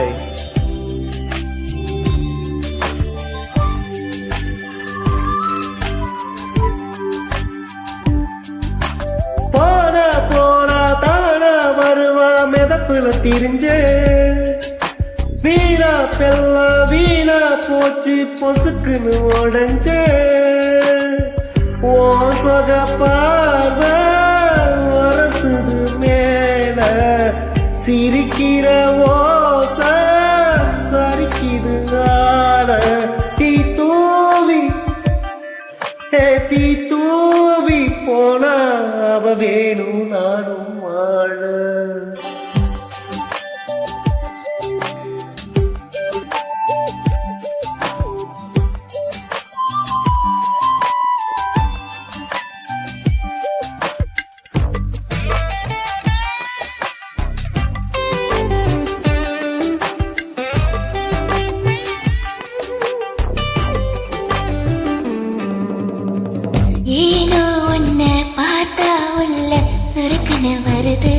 Bye. போன போனா தானா வருவா மிதப்புல திரிஞ்சு. வீணா பெல்லா வீணா போச்சு பொசுக்குன்னு உடஞ்சு. ஓ சொக பார்வை உரசுது மேல. சிரிக்கிற ஓ போன அவ வேணும் நானும் வாழ ஏனோ உன்னை பார்த்தா உள்ள சுருக்குன்னு வருது.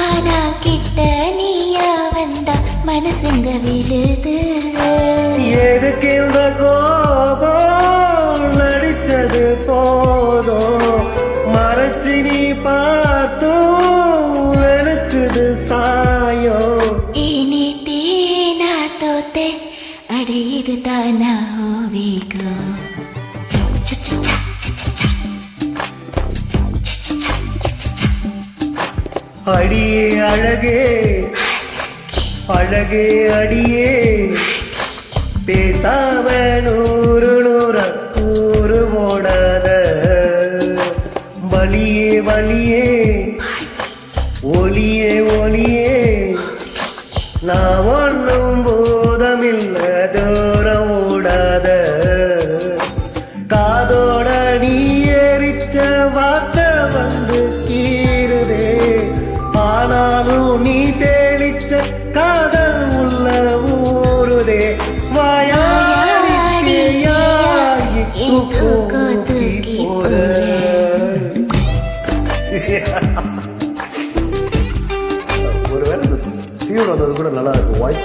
ஆனா கிட்ட நீயா வந்தா மனசுங்க விழுது. எதுக்கு இந்த கோபம் நடிச்சது போதும்? மறைச்சு நீ பார்த்தும் வெளுக்குது சாயம். இனி தீனா தோத்தே அடி இதுதான் வேகம் அடியே அழகே அழகே அடியே. பேசாம நூறு நூற கூறு போடாத. வலியே வலியே ஒளியே ஒளியே. நான் ஒருவேளை டியூன் வந்தது கூட நல்லா இருக்கும். வாய்ஸ்